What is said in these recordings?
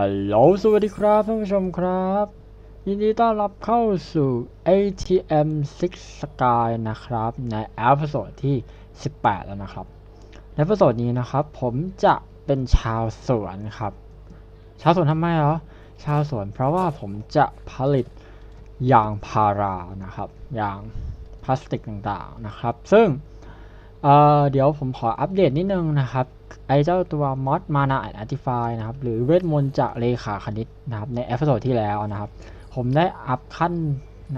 ฮัลโหล สวัสดีครับท่านผู้ชมครับ ยินดีต้อนรับเข้าสู่ ATM 6 Sky นะครับ ในเอพิโซดที่ 18 แล้วนะครับ ในเอพิโซดนี้นะครับ ผมจะเป็นชาวสวนครับ ชาวสวนทำไมเหรอ ชาวสวนเพราะว่าผมจะผลิตยางพารานะครับ ยางพลาสติกต่างๆนะครับ ซึ่งเเดี๋ยวผมขออัปเดตนิดนึงนะครับ ไอเจ้าตัว mod mana and artify นะครับหรือเวทมนต์จากเลขาคณิตนะครับในเอพิโซดที่แล้วนะครับ ผมได้อัพขั้น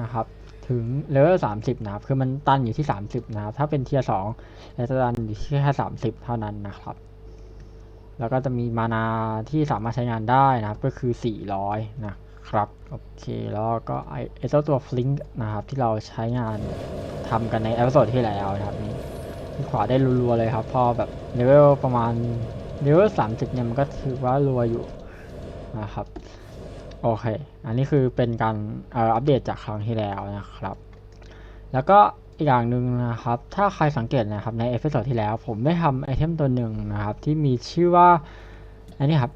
นะครับถึงเลเวล30 นะครับ คือมันตันอยู่ที่ 30 นะครับ ถ้าเป็นเทียร์2จะตันอยู่ที่แค่30 เท่านั้นนะครับ แล้วก็จะมีมานาที่สามารถใช้งานได้นะครับ ก็คือ 400 นะครับ โอเค แล้วก็ไอเจ้าตัว flink นะครับ ที่เราใช้งานทำกันในเอพิโซดที่แล้วนะครับนี่ที่ ขวาได้รัวๆเลยครับ พอแบบเลเวลประมาณเลเวลสามสิบเนี่ยมันก็ถือว่ารัวอยู่นะครับ โอเค อันนี้คือเป็นการเอ่ออัปเดตจากครั้งที่แล้วนะครับ แล้วก็อีกอย่างหนึ่งนะครับ ถ้าใครสังเกตนะครับในเอพิโซดที่แล้ว ผมได้ทำไอเทมตัวหนึ่งนะครับ ที่มีชื่อว่า อันนี้ครับ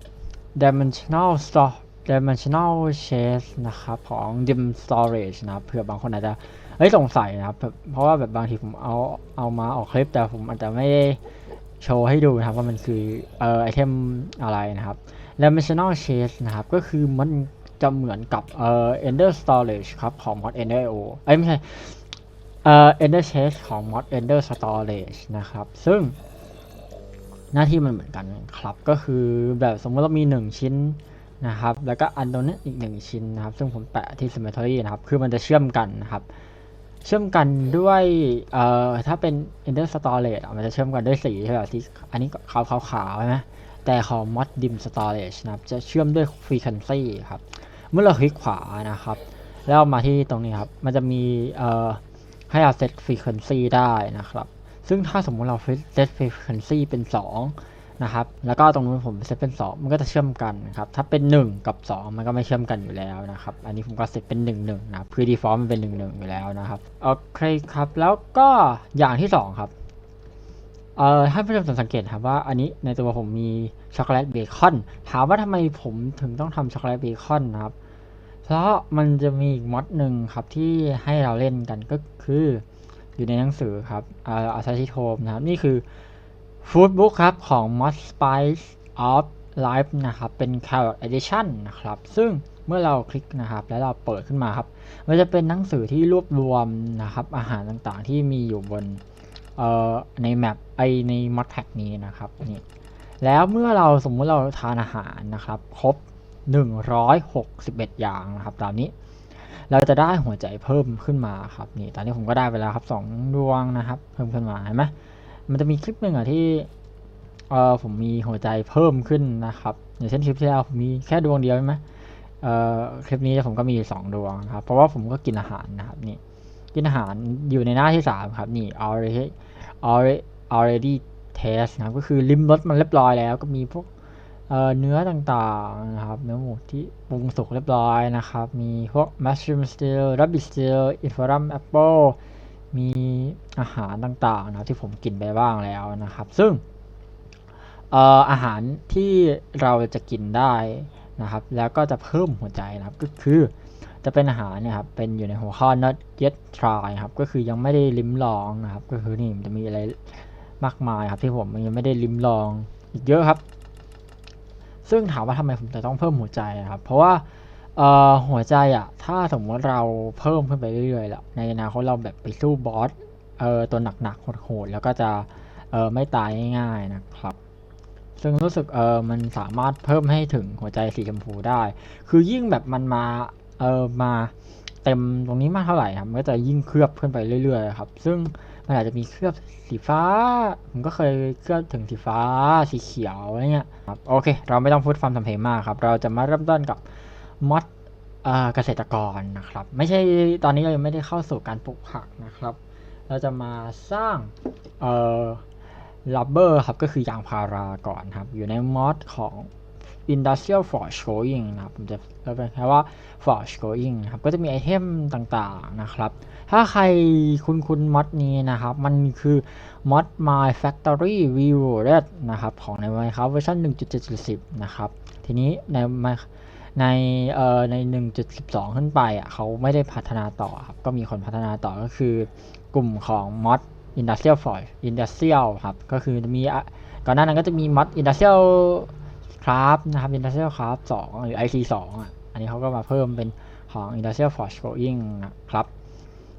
dimensional store dimensional chest นะครับ ของ dim storage นะเผื่อบางคนอาจจะ เฮ้ยสงสัยนะครับแบบเพราะว่าแบบบางทีผมเอาเอามาออกคลิปแต่ผมอาจจะไม่ได้โชว์ให้ดูนะครับว่ามันคือเอ่อไอเทมอะไรนะครับ dimensional chase นะครับ ก็คือมันจะเหมือนกับเอ่อ ender storage ครับของ mod ender o เอ้ยไม่ใช่เอ่อ ender chase ของ mod ender storage นะครับ ซึ่งหน้าที่มันเหมือนกันครับก็คือแบบสมมติเรามี 1 ชิ้นนะครับ แล้วก็อันตรงนี้อีก 1 ชิ้นนะครับ ซึ่งผมแปะที่ cemetery นะครับ คือมันจะเชื่อมกันนะครับ เชื่อมกันด้วยเอ่อถ้าเป็น Ender Storage มันจะเชื่อมกันด้วยสีใช่ไหมที่อันนี้ขาวขาวขาวๆใช่ไหมแต่ของ Mod Dim Storage นะครับจะเชื่อมด้วย Frequency ครับ เมื่อเราคลิกขวานะครับ แล้วมาที่ตรงนี้ครับ มันจะมีเอ่อให้เรา set frequency ได้นะครับ ซึ่งถ้าสมมุติเรา set frequency เป็น 2 นะครับ แล้วก็ตรงนู้นผมเซตเป็น 2 มันก็จะเชื่อมกันนะครับ ถ้าเป็น 1 กับ 2 มันก็ไม่เชื่อมกันอยู่แล้วนะครับ อันนี้ผมก็เซตเป็น 1 1นะครับคือ default มันเป็น 1 1 อยู่แล้วนะครับ โอเคครับ แล้วก็อย่างที่ 2 ครับ เอ่อท่านผู้ชมสังเกตครับว่าอันนี้ในตัวผมมีช็อกโกแลตเบคอน ถามว่าทำไมผมถึงต้องทำช็อกโกแลตเบคอนนะครับ เพราะมันจะมีอีกมอดหนึ่งครับที่ให้เราเล่นกันก็คืออยู่ในหนังสือครับอ่าอาซาชิโทมนะครับ นี่คือ Food Book ครับของ Mod Spice of Life นะครับ เป็น Carrot Edition นะครับ ซึ่งเมื่อเราคลิกนะครับ แล้วเราเปิดขึ้นมาครับ มันจะเป็นหนังสือที่รวบรวมนะครับ อาหารต่างๆที่มีอยู่บนเอ่อในแมปไอใน Mod Pack นี้นะครับนี่แล้วเมื่อเราสมมุติเราทานอาหารนะครับ ครบ 161 อย่างนะครับตามนี้ เราจะได้หัวใจเพิ่มขึ้นมาครับนี่ตอนนี้ผมก็ได้ไปแล้วครับสองดวงนะครับ เพิ่มขึ้นมาเห็นไหม มันจะมีคลิปหนึ่งอะที่เออผมมีหัวใจเพิ่มขึ้นนะครับ อย่างเช่นคลิปที่แล้วผมมีแค่ดวงเดียวใช่ไหมเอ่อคลิปนี้ผมก็มีสองดวงครับ เพราะว่าผมก็กินอาหารนะครับนี่กินอาหารอยู่ในหน้าที่สามครับนี่ already already already taste นะครับก็คือลิ้มรสมันเรียบร้อยแล้ว ก็มีพวกเอ่อเนื้อต่างๆนะครับเนื้อหมูที่ปรุงสุกเรียบร้อยนะครับ มีพวก mushroom stew rabbit stew infrarum apple มีอาหารต่างๆนะที่ผมกินไปบ้างแล้วนะครับ ซึ่งเอ่ออาหารที่เราจะกินได้นะครับ แล้วก็จะเพิ่มหัวใจนะครับก็คือจะเป็นอาหารเนี่ยครับเป็นอยู่ในหัวข้อ not yet try ครับก็คือยังไม่ได้ลิ้มลองนะครับ ก็คือนี่มันจะมีอะไรมากมายครับที่ผมยังไม่ได้ลิ้มลองอีกเยอะครับ ซึ่งถามว่าทำไมผมจะต้องเพิ่มหัวใจนะครับ เพราะว่า เอ่อหัวใจอะถ้าสมมติเราเพิ่มขึ้นไปเรื่อยๆแล้วในอนาคตเราแบบไปสู้บอสเออตัวหนักๆโหดๆแล้วก็จะเออไม่ตายง่ายๆนะครับ ซึ่งรู้สึกเออมันสามารถเพิ่มให้ถึงหัวใจสีชมพูได้ คือยิ่งแบบมันมาเออมาเต็มตรงนี้มากเท่าไหร่ครับมันก็จะยิ่งเคลือบขึ้นไปเรื่อยๆครับ ซึ่งมันอาจจะมีเคลือบสีฟ้า ผมก็เคยเคลือบถึงสีฟ้าสีเขียวอะไรเงี้ยครับโอเค เราไม่ต้องพูดความทำเพลงมากครับ เราจะมาเริ่มต้นกับมอด เกษตรกรนะครับ ไม่ใช่ตอนนี้เรายังไม่ได้เข้าสู่การปลูกผักนะครับ เราจะมาสร้างเอ่อ rubber ครับก็คือยางพาราก่อนครับ อยู่ในมอดของ industrial forge going นะครับผมจะเรียกแค่ว่า forge going นะครับก็จะมีไอเทมต่างๆนะครับ ถ้าใครคุ้นคุ้นมอดนี้นะครับ มันคือมอด my factory reloaded นะครับ ของใน Minecraft เวอร์ชัน1.7.10 นะครับ ทีนี้ใน ในเอ่อใน 1.12 ขึ้นไปอะเขาไม่ได้พัฒนาต่อครับ ก็มีคนพัฒนาต่อก็คือกลุ่มของ mod industrial for industrial ครับ ก็คือมีก่อนหน้านั้นก็จะมี mod industrial craft นะครับ industrial craft 2หรือ IC 2อะอันนี้เขาก็มาเพิ่มเป็นของ industrial forge Going นะครับ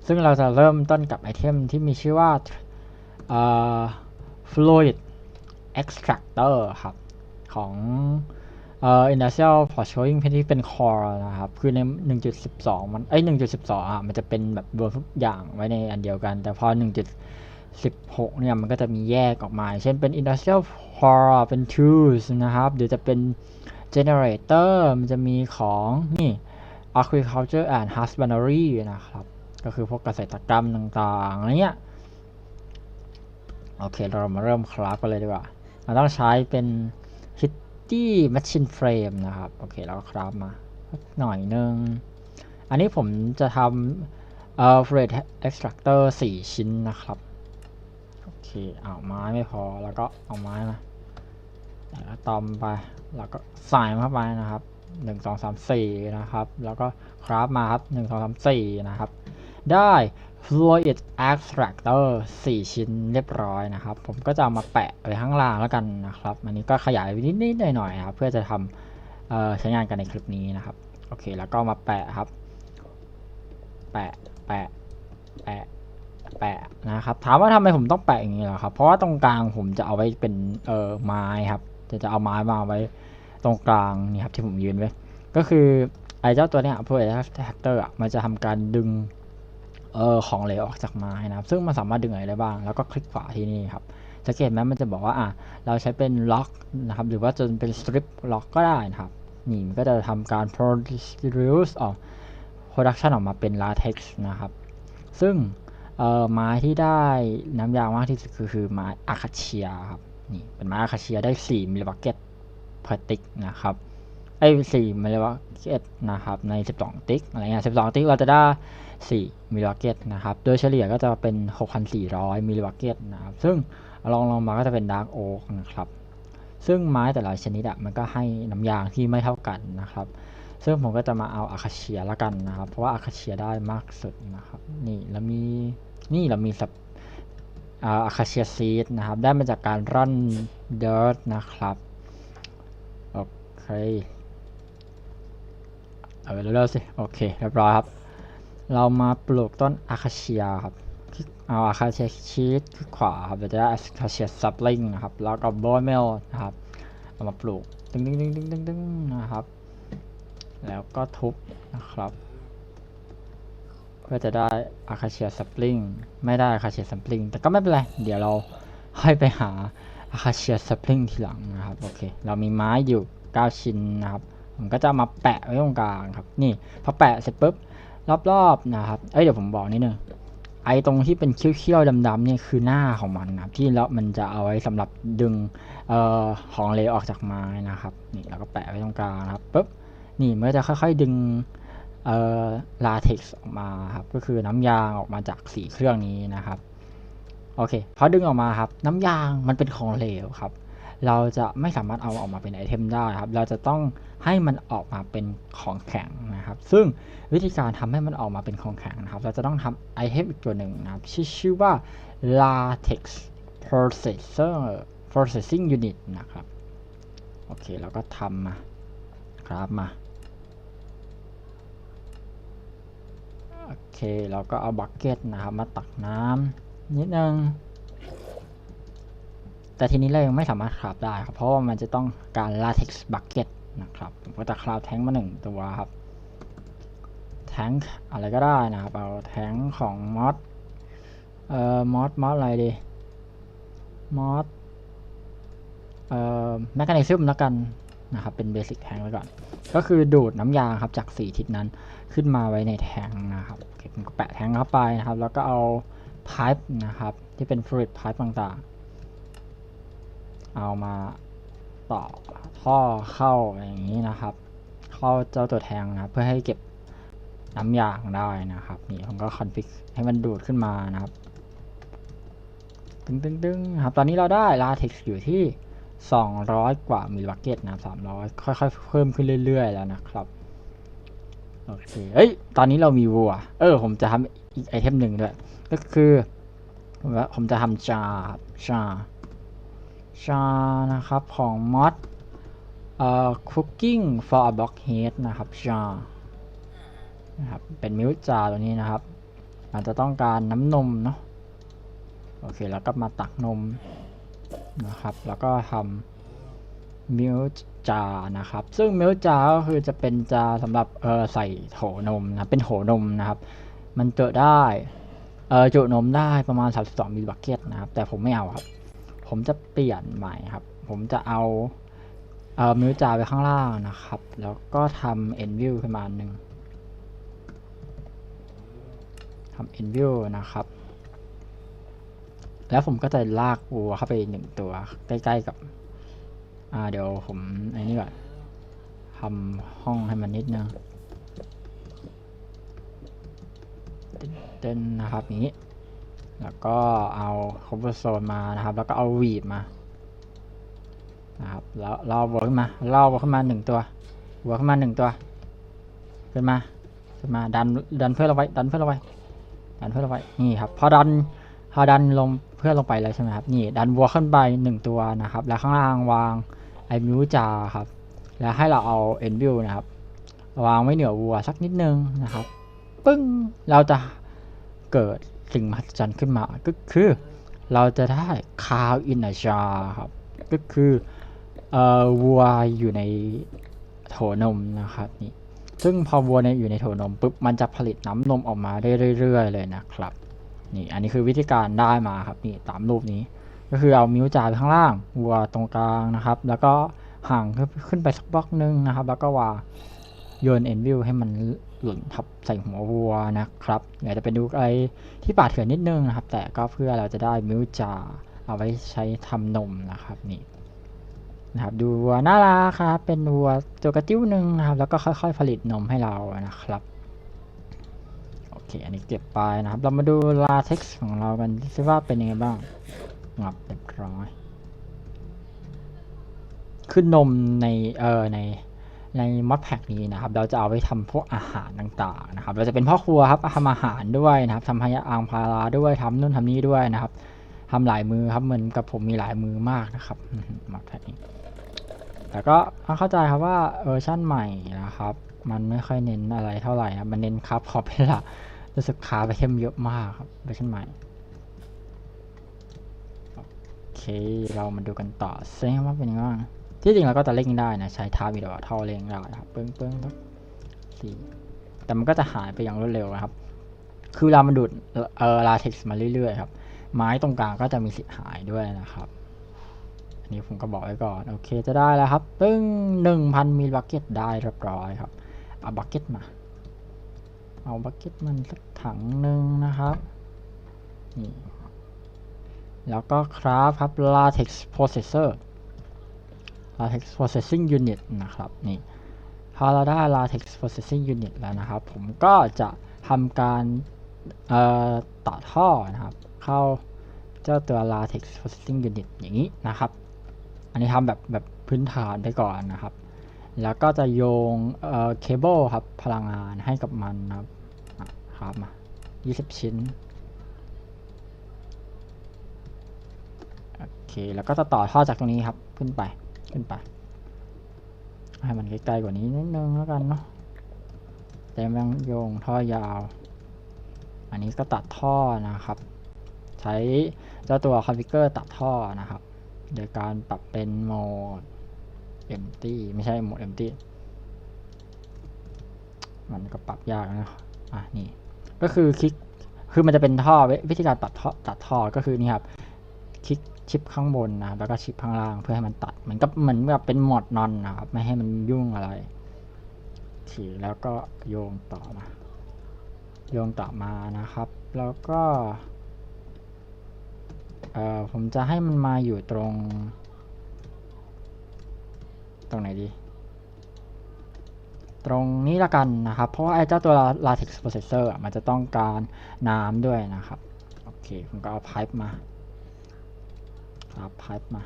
ซึ่งเราจะเริ่มต้นกับไอเทมที่มีชื่อว่าเอ่อ fluid extractor ครับ ของ เอ่อ industrial forge growing ที่เป็น core นะครับ คือใน 1.12 มันเอ้ย1.12 อะ มันจะเป็นแบบรวมทุกอย่างไว้ในอันเดียวกัน แต่พอ 1.16 เนี่ย มันก็จะมีแยกออกมา เช่นเป็น industrial core เป็น tools นะครับหรือจะเป็น generator มันจะมีของนี่ agriculture and husbandry นะครับ ก็คือพวกเกษตรกรรมต่างๆอะไรเงี้ย โอเค เรามาเริ่มคราฟกันเลยดีกว่า เราต้องใช้เป็น Kitty Machine Frame นะครับ โอเคเราก็คราฟมาหน่อยนึง อันนี้ผมจะทำเอ่อ Freight Extractor 4 ชิ้นนะครับ โอเค เอาไม้ไม่พอแล้วก็เอาไม้มาแล้วก็ตอมไป แล้วก็ใส่เข้าไปนะครับหนึ่งสองสามสี่นะครับ แล้วก็คราฟมาครับหนึ่งสองสามสี่นะครับ ได้ fluid extractor 4 ชิ้นเรียบร้อยนะครับ ผมก็จะามาแปะไว้ข้างล่างแล้วกันนะครับ อันนี้ก็ขยายไปนิดๆหน่อยๆครับเพื่อจะทำใช้งานกันในคลิปนี้นะครับ โอเค แล้วก็มาแปะครับ แปะ แปะ แปะ แปะนะครับ ถามว่าทำไมผมต้องแปะอย่างนี้เหรอครับ เพราะว่าตรงกลางผมจะเอาไว้เป็นเอ่อไม้ครับ จะจะเอาไม้มาไว้ตรงกลางนี่ครับที่ผมยืนไว้ ก็คือไอ้เจ้าตัวเนี้ย Fluid Extractor อะมันจะทำการดึง เออของเหลวออกจากไม้นะครับ ซึ่งมันสามารถดึงอะไรได้บ้าง แล้วก็คลิกขวาที่นี่ครับสังเกตไหมมันจะบอกว่าอะเราใช้เป็นล็อกนะครับ หรือว่าจะเป็นสตริปล็อกก็ได้นะครับ นี่มันก็จะทำการ produce ออก production ออกมาเป็น latex นะครับ ซึ่งเอ่อไม้ที่ได้น้ำยางมากที่สุดคือคือไม้อะคาเชียครับ นี่เป็นไม้อะคาเชียได้ 4มิลลิบักเก็ต per ติ๊กนะครับไอ้4มิลลิบักเก็ตนะครับใน 12 ติ๊กอะไรเงี้ย12 ติ๊กเราจะได้ 4มิลลิวักเกตนะครับ โดยเฉลี่ยก็จะเป็น 6,400มิลลิวักเกตนะครับ ซึ่งลองลงมาก็จะเป็นดาร์กโอ๊กนะครับ ซึ่งไม้แต่ละชนิดอะมันก็ให้น้ำยางที่ไม่เท่ากันนะครับ ซึ่งผมก็จะมาเอาอาคาเชียละกันนะครับ เพราะว่าอาคาเชียได้มากสุดนะครับ นี่แล้วมี นี่เรามีสับอาคาเชียซีดนะครับ ได้มาจากการร่อนเดิร์ดนะครับโอเคเอาไปเร็วๆสิ โอเค เรียบร้อยครับ เรามาปลูกต้นอาคาเชียครับเอาอาคาเชียชีสขวาครับเราจะได้อาคาเชียซับลิงนะครับแล้วก็โบยเมลนะครับเอามาปลูกตึงตึงตึงตึงตึงตึงนะครับ แล้วก็ทุบนะครับเพื่อจะได้อาคาเชียซับลิงไม่ได้อาคาเชียซับลิงแต่ก็ไม่เป็นไร เดี๋ยวเราค่อยไปหาอาคาเชียซับลิงทีหลังนะครับโอเค เรามีไม้อยู่ 9 ชิ้นนะครับผมก็จะมาแปะไว้ตรงกลางครับ นี่พอแปะเสร็จปุ๊บ รอบๆนะครับ เอ้ยเดี๋ยวผมบอกนิดนึง ไอ้ตรงที่เป็นเขี้ยวๆดำๆเนี่ยคือหน้าของมันนะครับที่แล้วมันจะเอาไว้สำหรับดึงเอ่อของเหลวออกจากไม้นะครับ นี่เราก็แปะไว้ตรงกลางนะครับปุ๊บ นี่มันก็จะค่อย ๆ ดึงเอ่อลาเท็กซ์ออกมาครับ ก็คือน้ำยางออกมาจากสีเครื่องนี้นะครับ โอเค พอดึงออกมาครับ น้ำยางมันเป็นของเหลวครับ เราจะไม่สามารถเอาออกมาเป็นไอเทมได้ครับ เราจะต้องให้มันออกมาเป็นของแข็งนะครับ ซึ่งวิธีการทำให้มันออกมาเป็นของแข็งนะครับ เราจะต้องทำไอเทมอีกตัวหนึ่งนะครับชื่อชื่อว่า latex processor processing unit นะครับ โอเค เราก็ทำมาครับมา โอเค เราก็เอาบักเก็ตนะครับ มาตักน้ำนิดนึง แต่ทีนี้เรายังไม่สามารถคราฟได้ครับ เพราะว่ามันจะต้องการ latex bucket นะครับ ผมก็จะคราฟแท้งมาหนึ่งตัวครับ แท้งอะไรก็ได้นะครับ เอาแท้งของมอสเอ่อมอสมอสอะไรดีมอสเอ่อแมกนีซึมแล้วกันนะครับเป็นเบสิกแทงไว้ก่อน ก็คือดูดน้ำยางครับจากสีทิศนั้นขึ้นมาไว้ในแทงนะครับผมก็แปะแทงเข้าไปนะครับ แล้วก็เอาพายป์นะครับ ที่เป็นฟลูอิดพายป์ต่างๆ เอามาต่อท่อเข้าอย่างนี้นะครับ เข้าเจ้าตัวแทงนะเพื่อให้เก็บน้ำยางได้นะครับ นี่ผมก็คอนฟิกให้มันดูดขึ้นมานะครับตึงตึงตึงครับ ตอนนี้เราได้ลาเท็กซ์อยู่ที่ 200 กว่ามิลลิบักเก็ตนะครับ300 ค่อยๆ เพิ่มขึ้นเรื่อย ๆ แล้วนะครับโอเคเอ้ย ตอนนี้เรามีวัว เออ ผมจะทำอีกไอเทมหนึ่งด้วย ก็คือ ผมจะทำจาจา จานะครับของมอดเอ่อ cooking for a blockhead นะครับจานะครับเป็นมิลจาตัวนี้นะครับอาจจะต้องการน้ำนมเนาะโอเคแล้วก็มาตักนมนะครับ แล้วก็ทำมิลจานะครับ ซึ่งมิลจาก็คือจะเป็นจาสำหรับเออใส่โถนมนะเป็นโถนมนะครับ มันเจอได้เออจุนมได้ประมาณ 32มิลลิบักเก็ตนะครับ แต่ผมไม่เอาครับ ผมจะเปลี่ยนใหม่ครับ ผมจะเอาเอ่อมิลจาไปข้างล่างนะครับ แล้วก็ทำเอ็นวิวขึ้นมาหนึ่งทำเอ็นวิวนะครับ แล้วผมก็จะลากวัวเข้าไปหนึ่งตัว ใกล้ๆกับ อ่าเดี๋ยวผมไอ้นี่ก่อนทำห้องให้มันนิดนึงเต้นนะครับอย่างนี้ แล้วก็เอาคอมโพโซนมานะครับ แล้วก็เอาวีดมานะครับแล้วล่อวัวขึ้นมาเล่อวัวขึ้นมาหนึ่งตัววัวขึ้นมาหนึ่งตัวขึ้นมาขึ้นมาดันดันเพื่อนเราไว้ดันเพื่อนเราไว้ดันเพื่อนเราไว้นี่ครับพอดันพอดันลงเพื่อนลงไปแล้วใช่ไหมครับนี่ดันวัวขึ้นไปหนึ่งตัวนะครับ แล้วข้างล่างวางไอ้มิวจาครับ แล้วให้เราเอาเอ็นวิวนะครับ วางไว้เหนือวัวสักนิดนึงนะครับ ปึ้งเราจะเกิด สิ่งมหัศจรรย์ขึ้นมาก็คือเราจะได้คาวอินจาครับ ก็คือเอ่อวัวอยู่ในโถนมนะครับนี่ซึ่งพอวัวเนี่ยอยู่ในโถนมปุ๊บมันจะผลิตน้ำนมออกมาได้เรื่อย ๆ เลยนะครับ นี่อันนี้คือวิธีการได้มาครับนี่ตามรูปนี้ ก็คือเอามิ้วจ่าไปข้างล่าง วัวตรงกลางนะครับ แล้วก็ห่างขึ้นไปสักบล็อกนึงนะครับ แล้วก็วางโยนเอ็นวิวให้มัน หล่นทับใส่หัววัวนะครับอยากจะเป็นดูอะไรที่ป่าดเถื่อนนิดนึงนะครับ แต่ก็เพื่อเราจะได้มิวจาเอาไว้ใช้ทำนมนะครับนี่นะครับดูวัวน่ารักครับเป็นวัวตัวกระติ้วหนึ่งนะครับ แล้วก็ค่อย ๆ ผลิตนมให้เรานะครับโอเค อันนี้เก็บไปนะครับ เรามาดูลาเท็กซ์ของเรากันซิว่าเป็นยังไงบ้างงับเรียบร้อยคือนมในเออใน ในมัดแพ็กนี้นะครับ เราจะเอาไปทำพวกอาหารต่างๆนะครับ เราจะเป็นพ่อครัวครับทำอาหารด้วยนะครับทำพยาอ่างพาราด้วยทำนู่นทำนี่ด้วยนะครับทำหลายมือครับเหมือนกับผมมีหลายมือมากนะครับมัดแพ็กนี้ แต่ก็ต้องเข้าใจครับว่าเวอร์ชั่นใหม่นะครับ มันไม่ค่อยเน้นอะไรเท่าไหร่นะมันเน้นครับขอเป็นหลักรู้สึกค้าไปเทมเยอะมากครับเวอร์ชันใหม่โอเคเรามาดูกันต่อเซ็งว่าเป็นยังไงบ้าง ที่จริงเราก็จะเล่งได้นะ ใช้ท้าวิดอเท่าเล่งได้ครับเปิ้งเปิ้งครับสี่แต่มันก็จะหายไปอย่างรวดเร็วนะครับ คือเวลามันดูดเออลาเท็กซ์มาเรื่อยๆครับ ไม้ตรงกลางก็จะมีสิทธิ์หายด้วยนะครับ อันนี้ผมก็บอกไว้ก่อน โอเคจะได้แล้วครับปึ้งหนึ่งพันมิลบักเก็ตได้เรียบร้อยครับ เอาบักเก็ตมา เอาบักเก็ตมันสักถังหนึ่งนะครับนี่แล้วก็คราฟครับ latex processor latex processing unit นะครับนี่พอเราได้ latex processing unit แล้วนะครับ ผมก็จะทำการต่อท่อนะครับ เข้าเจ้าตัว latex processing unit อย่างนี้นะครับ อันนี้ทำแบบแบบพื้นฐานไปก่อนนะครับ แล้วก็จะโยงเอ่อเคเบิลครับพลังงานให้กับมันนะครับครับมา20 ชิ้นโอเคแล้วก็จะต่อท่อจากตรงนี้ครับขึ้นไป ขึ้นไป ให้มันใกล้ๆกว่านี้นิดนึงแล้วกันเนาะแต่ยังโยงท่อยาว อันนี้ก็ตัดท่อนะครับ ใช้เจ้าตัวคอนฟิกเกอร์ตัดท่อนะครับ โดยการปรับเป็นโหมด empty ไม่ใช่โหมด empty มันก็ปรับยากนะอะนี่ ก็คือคลิก คือมันจะเป็นท่อวิวิธีการตัดท่อตัดท่อก็คือนี่ครับ คลิก ชิปข้างบนนะครับแล้วก็ชิปข้างล่างเพื่อให้มันตัดเหมือนกับเหมือนแบบเป็นหมดนอนนะครับ ไม่ให้มันยุ่งอะไรทีแล้วก็โยงต่อมา โยงต่อมานะครับ แล้วก็เอ่อผมจะให้มันมาอยู่ตรง ตรงไหนดี ตรงนี้ละกันนะครับ เพราะว่าไอ้เจ้าตัว latex processor อะมันจะต้องการน้ำด้วยนะครับ โอเค ผมก็เอา pipe มา ครับ pipe มา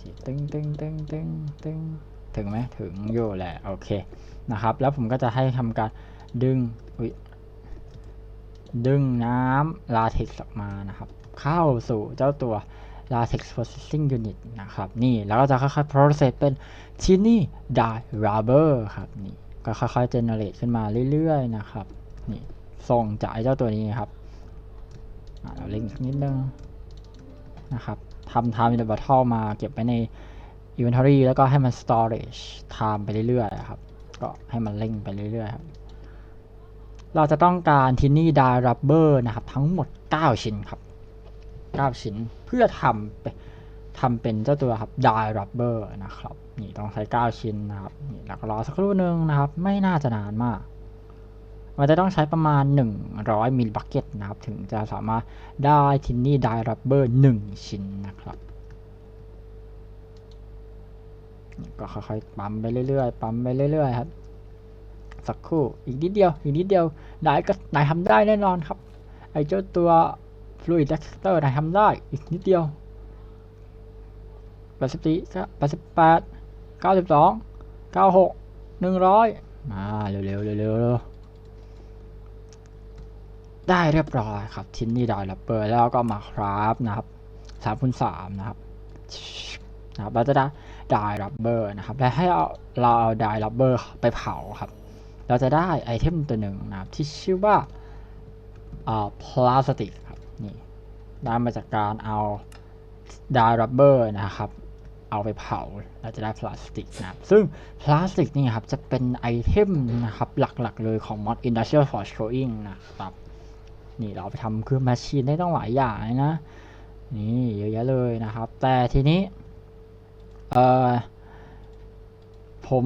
ทีตึงตึงตึงตึงตึงถึงไหมถึงอยู่แหละ โอเค นะครับ แล้วผมก็จะให้ทำการดึงอุ๊ยดึงน้ำลาเท็กซ์ออกมานะครับ เข้าสู่เจ้าตัว latex processing unit นะครับ นี่แล้วก็จะค่อยๆ process เป็น tiny dye rubber ครับนี่ก็ค่อยๆ generate ขึ้นมาเรื่อยๆ นะครับ นี่ส่งจากไอ้เจ้าตัวนี้ครับ เราเล่งสักนิดนึงนะครับทำ time in the bottle มาเก็บไว้ใน inventory แล้วก็ให้มัน storage time ไปเรื่อยๆครับ ก็ให้มันเร่งไปเรื่อยๆครับ เราจะต้องการ tiny dye rubber นะครับ ทั้งหมด 9 ชิ้นครับ 9 ชิ้นเพื่อทำเป็นทำเป็นเจ้าตัวครับ dye rubber นะครับ นี่ต้องใช้ 9 ชิ้นนะครับนี่แล้วก็รอสักครู่หนึ่งนะครับ ไม่น่าจะนานมาก มันจะต้องใช้ประมาณ 100 มิลบักเก็ตนะครับ ถึงจะสามารถได้ทินนี่ dye rubber 1ชิ้นนะครับ ก็ค่อยๆ ปั๊มไปเรื่อยๆ ปั๊มไปเรื่อยๆ ครับ สักครู่ อีกนิดเดียว อีกนิดเดียว ได้ก็ได้ทำได้แน่นอนครับ ไอเจ้าตัว fluid detector ได้ทำได้ อีกนิดเดียวแปดสิบสี่แปดสิบแปดเก้าสิบสองเก้าหกหนึ่งร้อยมาเร็วๆเร็วๆเร็วๆเร็ว ได้เรียบร้อยครับชิ้นนี้ได้รับเบอร์แล้วก็มาคราฟนะครับสามคูณสามนะครับนะครับเราจะได้ได้รับเบอร์นะครับและให้เอาเราเอาได้รับเบอร์ไปเผาครับ เราจะได้ไอเทมตัวหนึ่งนะครับที่ชื่อว่าอ่าพลาสติกครับนี่ได้มาจากการเอาไดรับเบอร์นะครับเอาไปเผาเราจะได้พลาสติกนะครับซึ่งพลาสติกนี่ครับจะเป็นไอเทมนะครับหลักๆเลยของ Mod Industrial Forge Showing นะครับ นี่เราไปทำเครื่องแมชชีนได้ต้องหลายอย่างนะ นี่เยอะแยะเลยนะครับ แต่ทีนี้ เออผม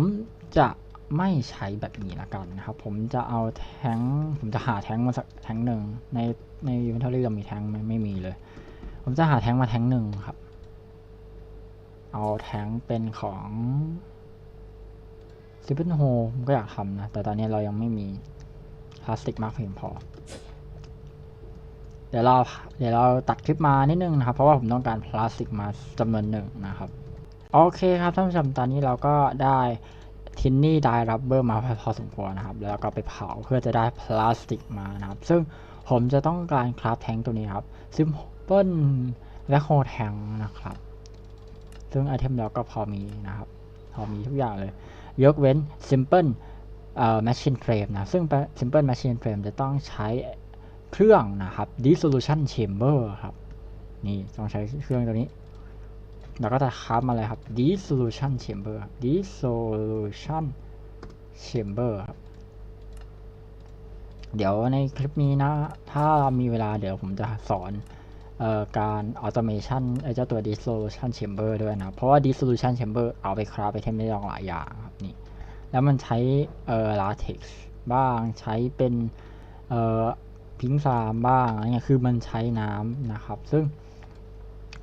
จะไม่ใช้แบบนี้ละกันนะครับ ผมจะเอาแท้งผมจะหาแท้งมาสักแท้งหนึ่งในใน inventory เรามีแท้งไหมไม่มีเลย ผมจะหาแท้งมาแท้งหนึ่งครับ เอาแท้งเป็นของซิปเปิลโฮผมก็อยากทำนะ แต่ตอนนี้เรายังไม่มีพลาสติกมากเพียงพอ ดี๋ยวเราเดี๋ยวเราตัดคลิปมานิดนึงนะครับ เพราะว่าผมต้องการพลาสติกมาจำนวนหนึ่งนะครับ โอเคครับท่านผู้ชมตอนนี้เราก็ได้ทินนี่ไดรับเบอร์มาพอสมควรนะครับ แล้วก็ไปเผาเพื่อจะได้พลาสติกมานะครับ ซึ่งผมจะต้องการคราฟแทงตัวนี้ครับซิมเปิลและโคแทงนะครับ ซึ่งไอเทมเราก็พอมีนะครับ พอมีทุกอย่างเลย ยกเว้น Simple เอ่อ Machine Frame นะ ซึ่ง Simple Machine Frame จะต้องใช้ เครื่องนะครับ Dissolution Chamber ครับนี่ต้องใช้เครื่องตัวนี้ เราก็จะค้ามาเลยครับ dissolution chamber dissolution chamber ครับ เดี๋ยวในคลิปนี้นะ ถ้ามีเวลาเดี๋ยวผมจะสอนออการ automation ไอ้เจ้าตัว dissolution chamber ด้วยนะ เพราะว่า dissolution chamber เอาไปคราฟไปเทมได้หลายอย่างครับนี่ แล้วมันใช้เอ่อ latex บ้างใช้เป็นเอ่อ พิงซามบ้างอะไรเงี้ยคือมันใช้น้ำนะครับ ซึ่ง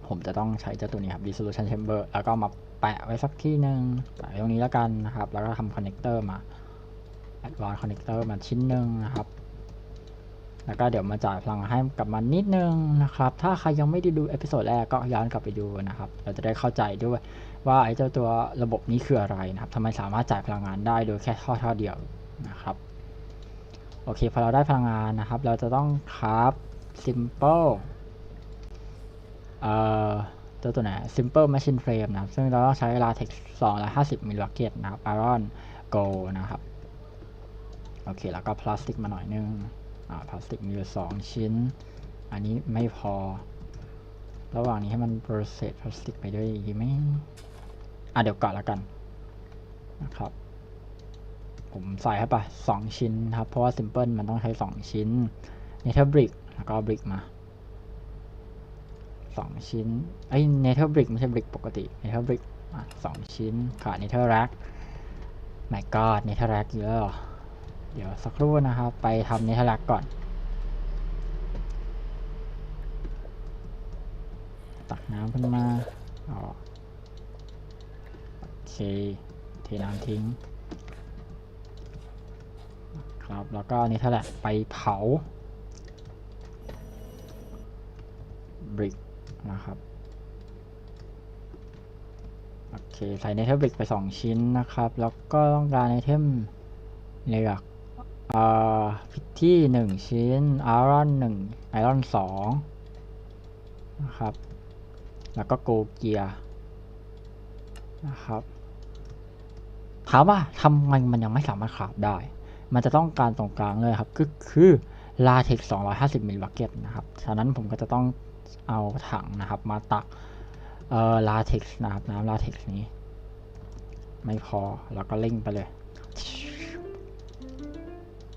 ผมจะต้องใช้เจ้าตัวนี้ครับ dissolution chamber แล้วก็มาแปะไว้สักที่หนึ่งแปะตรงนี้แล้วกันนะครับ แล้วก็ทำ connector มา advanced connector มาชิ้นหนึ่งนะครับ แล้วก็เดี๋ยวมาจ่ายพลังให้กับมันนิดนึงนะครับ ถ้าใครยังไม่ได้ดูเอพิโซดแรกก็ย้อนกลับไปดูนะครับ เราจะได้เข้าใจด้วยว่าไอ้เจ้าตัวระบบนี้คืออะไรนะครับทำไมสามารถจ่ายพลังงานได้โดยแค่ท่อท่อเดียวนะครับ โอเคพอเราได้พลังงานนะครับ เราจะต้องคราฟ simple เอ่อเจ้าตัวไหน simple machine frame นะครับ ซึ่งเราต้องใช้ latex 250 มิลลิเกตนะครับ iron gold นะครับ โอเค แล้วก็พลาสติกมาหน่อยนึง อ่า พลาสติกมีอยู่สองชิ้น อันนี้ไม่พอ ระหว่างนี้ให้มัน process พลาสติกไปด้วยดีไหมอะ เดี๋ยวก่อนแล้วกัน นะครับ ผมใส่เข้าไปสองชิ้นครับ เพราะว่า simple มันต้องใช้สองชิ้น nether brick แล้วก็ brick มาสองชิ้นไอ้ย nether brick ไม่ใช่ brick ปกติ nether brick อะสองชิ้นขาด nether rack my god nether rack เยอะเหรอเดี๋ยวสักครู่นะครับ ไปทำ nether rack ก่อนตักน้ำขึ้นมาอ๋อโอเค เทน้ำทิ้ง ครับ แล้วก็นี่เท่าไหร่ไปเผาบริกนะครับโอเคใส่ไนเทอร์บิกไปสองชิ้นนะครับ แล้วก็ต้องการไอเทมเหลือกเอ่อพิตที่หนึ่งชิ้นไอรอนหนึ่งไอรอนสองนะครับ แล้วก็โกเกียนะครับถามว่าทำไมมันยังไม่สามารถคราฟได้ มันจะต้องการตรงกลางเลยครับ ก็คือลาเท็ก250มิลลิบักเก็ตนะครับ ฉะนั้นผมก็จะต้องเอาถังนะครับ มาตักเอ่อลาเท็กซ์นะครับน้ำลาเท็กซ์นี้ ไม่พอแล้วก็เร่งไปเลย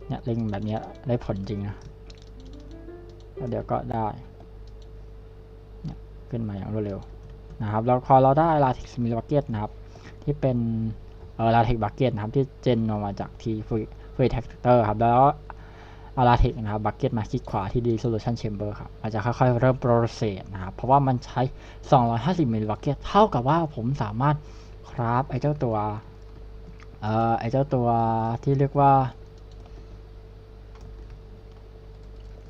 เนี่ยเร่งแบบนี้ได้ผลจริงนะแล้วเดี๋ยวก็ได้เนี่ยขึ้นมาอย่างรวดเร็วนะครับ แล้วพอเราได้ลาเท็กซ์มิลลิบักเก็ตนะครับ ที่เป็นเอ่อลาเท็กบักเก็ตนะครับที่เจนออกมาจากที่ ฟรีฟรแท็กเตอร์ครับ แล้วอาลาเท็กนะครับบักเก็ตมาคลิกขวาที่ dissolution chamber ครับมันจะค่อยๆ เริ่มโปรเซสนะครับ เพราะว่ามันใช้ 250มิลลิบักเก็ตเท่ากับว่าผมสามารถคราฟไอ้เจ้าตัวเอ่อไอ้เจ้าตัวที่เรียกว่า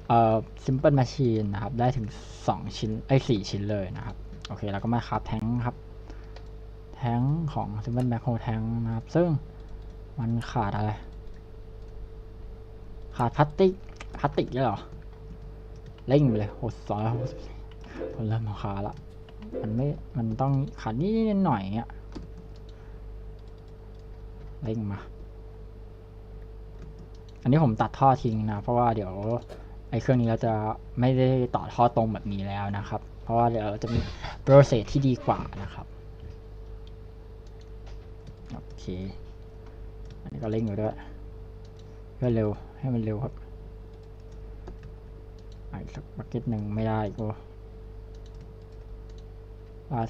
เอ่อ simple machine นะครับ ได้ถึง 2 ชิ้นไอ้4ชิ้นเลยนะครับ โอเค แล้วก็มาคราฟแทงครับ แทงของ simple macro tank นะครับ ซึ่งมันขาดอะไร ขาดพลาสติกพลาสติกเนี่ยเหรอเร่งไปเลยโหสองผมเริ่มขาละมันไม่ มันต้องขาดนิดหน่อยเงี้ยเร่งมา อันนี้ผมตัดท่อทิ้งนะ เพราะว่าเดี๋ยวไอ้เครื่องนี้เราจะไม่ได้ต่อท่อตรงแบบนี้แล้วนะครับ เพราะว่าเดี๋ยวเราจะมีโปรเซสที่ดีกว่านะครับโอเค อันนี้ก็เร่งไปด้วยเพื่อเร็ว ให้มันเร็วครับอีกสักบักเก็ตหนึ่งไม่ได้กูอะ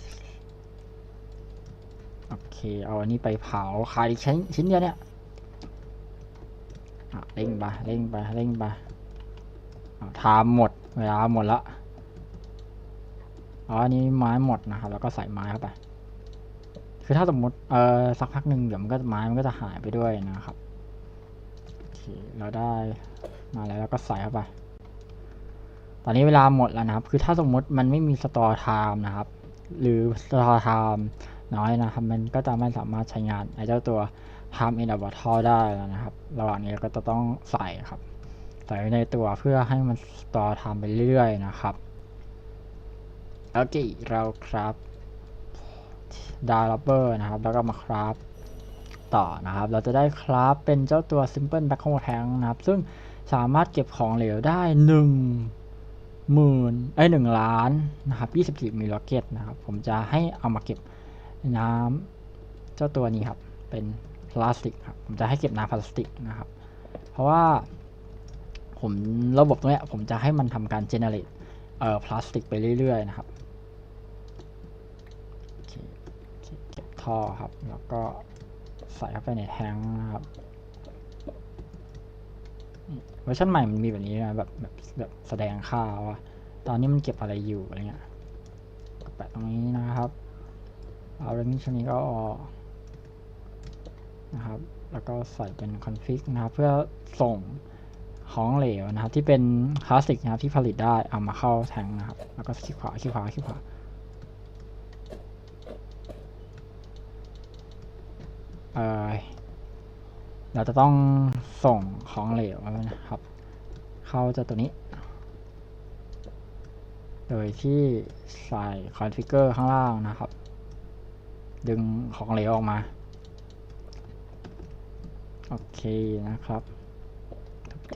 โอเค เอาอันนี้ไปเผาขายอีกชิ้นชิ้นเดียวเนี่ยเร่งไปเร่งไปเร่งไปทามหมด เวลาหมดละอ๋ออันนี้ไม้หมดนะครับ แล้วก็ใส่ไม้เข้าไป คือถ้าสมมติเออสักพักหนึ่งเดี๋ยวมันก็ไม้มันก็จะหายไปด้วยนะครับ เคเราได้มาแล้วแล้วก็ใส่เข้าไป ตอนนี้เวลาหมดแล้วนะครับ คือถ้าสมมติมันไม่มีสตอร์ไทม์นะครับ หรือสตอร์ไทม์น้อยนะครับ มันก็จะไม่สามารถใช้งานไอ้เจ้าตัว time in a bottle ได้แล้วนะครับ ระหว่างนี้เราก็จะต้องใส่ครับ ใส่ไว้ในตัวเพื่อให้มันสตอร์ไทม์ไปเรื่อยๆนะครับโอเคเราครับดารับเบอร์นะครับ แล้วก็มาคราฟ ต่อนะครับ เราจะได้คราฟเป็นเจ้าตัว Simple Backhoe Tank นะครับ ซึ่งสามารถเก็บของเหลวได้หนึ่งหมื่นไอ้หนึ่งล้านนะครับยี่สิบสี่มิลลิเกตนะครับ ผมจะให้เอามาเก็บน้ำเจ้าตัวนี้ครับ เป็นพลาสติกครับ ผมจะให้เก็บน้ำพลาสติกนะครับ เพราะว่าผมระบบตรงนี้ผมจะให้มันทำการ generate เอ่อพลาสติกไปเรื่อยๆนะครับเก็บท่อครับ แล้วก็ ใส่เข้าไปในแทงนะครับเวอร์ชันใหม่มันมีแบบนี้นะแบบแบบแบบแสดงค่าว่าตอนนี้มันเก็บอะไรอยู่อะไรเงี้ยแปะตรงนี้นะครับ เอาเรื่องนี้ชนี้ก็ออกนะครับ แล้วก็ใส่เป็นคอนฟิกนะครับ เพื่อส่งของเหลวนะครับ ที่เป็นพลาสติกนะครับที่ผลิตได้เอามาเข้าแทงนะครับ แล้วก็คลิกขวาคลิกขวาคลิกขวา เออเราจะต้องส่งของเหลวนะครับ เข้าเจะตัวนี้ โดยที่ใส่คอนฟิกเกอร์ข้างล่างนะครับ ดึงของเหลวออกมา โอเคนะครับ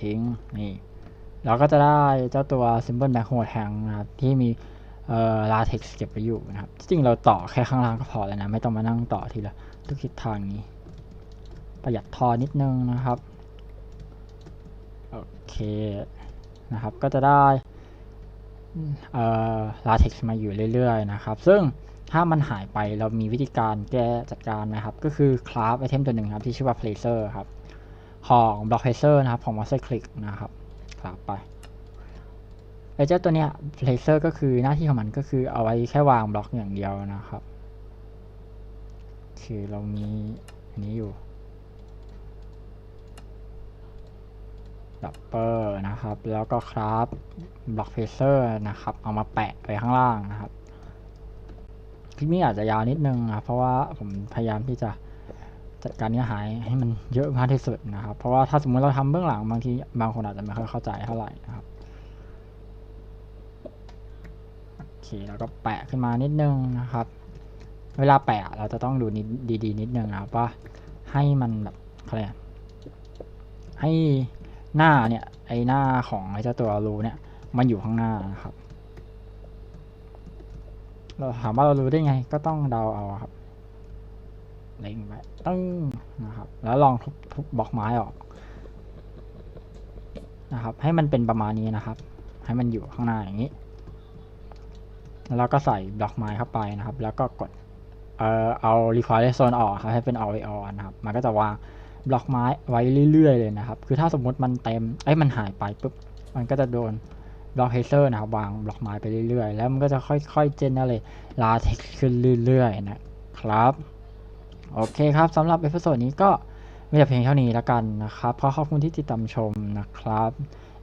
ทิ้งนี่เราก็จะได้เจ้าตัว Simple Backhoe Tank นะครับที่มี เอ่อ latex เก็บไว้อยู่นะครับ จริงเราต่อแค่ข้างล่างก็พอแล้วนะ ไม่ต้องมานั่งต่อทีละทุกทิศทางนี้ ประหยัดทอนิดนึงนะครับ โอเคนะครับ ก็จะได้เอ่อลาเท็กซ์มาอยู่เรื่อยๆนะครับ ซึ่งถ้ามันหายไปเรามีวิธีการแก้จัดการนะครับ ก็คือคลาสไอเทมตัวหนึ่งครับที่ชื่อว่า Placer ครับ ของ Block Placer นะครับ ของ Master Click นะครับคลาสไป ไอเจ้าตัวเนี้ย Placer ก็คือหน้าที่ของมันก็คือเอาไว้แค่วางบล็อกอย่างเดียวนะครับ คือเรามีอันนี้อยู่ดับเบิลนะครับ แล้วก็คราฟบล็อกเฟเซอร์นะครับ เอามาแปะไปข้างล่างนะครับคลิปนี้อาจจะยาวนิดนึงนะเพราะว่าผมพยายามที่จะจัดการเนื้อหาให้มันเยอะมากที่สุดนะครับ เพราะว่าถ้าสมมติเราทำเบื้องหลังบางทีบางคนอาจจะไม่ค่อยเข้าใจเท่าไหร่นะครับโอ เคแล้วก็แปะขึ้นมานิดนึงนะครับ เวลาแปะเราจะต้องดูนิดดีๆ นิดนึงนะครับว่าให้มันแบบอะไรให้หน้าเนี่ยไอหน้าของไอเจ้าตัวรูเนี่ยมันอยู่ข้างหน้านะครับ เราถามว่าเรารู้ได้ไงก็ต้องเดาเอาครับเล็งไปตึ้งนะครับ แล้วลองทุบทุบบล็อกไม้ออกนะครับ ให้มันเป็นประมาณนี้นะครับ ให้มันอยู่ข้างหน้าอย่างนี้ แล้วเราก็ใส่บล็อกไม้เข้าไปนะครับ แล้วก็กดเอ่อเอา require zone ออกครับให้เป็น always on นะครับ มันก็จะวางบล็อกไม้ไว้เรื่อยๆเลยนะครับ คือถ้าสมมติมันเต็มเอ้มันหายไปปุ๊บ มันก็จะโดนบล็อกเฮเซอร์นะครับวางบล็อกไม้ไปเรื่อยๆ แล้วมันก็จะค่อยๆ เจนอะไรลาเท็กขึ้นเรื่อยๆ นะครับ โอเคครับสำหรับเอพิโซดนี้ก็ไม่แต่เพียงเท่านี้แล้วกันนะครับ ขอขอบคุณที่ติดตามชมนะครับ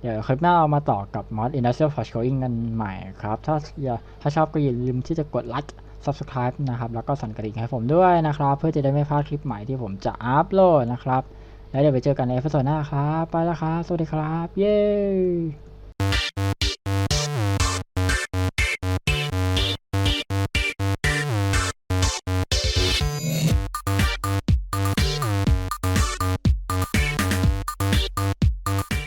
เดี๋ยวคลิปหน้าเอามาต่อกับ Mod Industrial Forge Going กันใหม่ครับ ถ้าอย่าถ้าชอบก็อย่าลืมที่จะกดไลค์ Subscribe นะครับ แล้วก็สั่นกระดิ่งให้ผมด้วยนะครับ เพื่อจะได้ไม่พลาดคลิปใหม่ที่ผมจะอัพโหลดนะครับ แล้วเดี๋ยวไปเจอกันในเอพิโซดหน้าครับ ไปแล้วครับ สวัสดีครับ เย้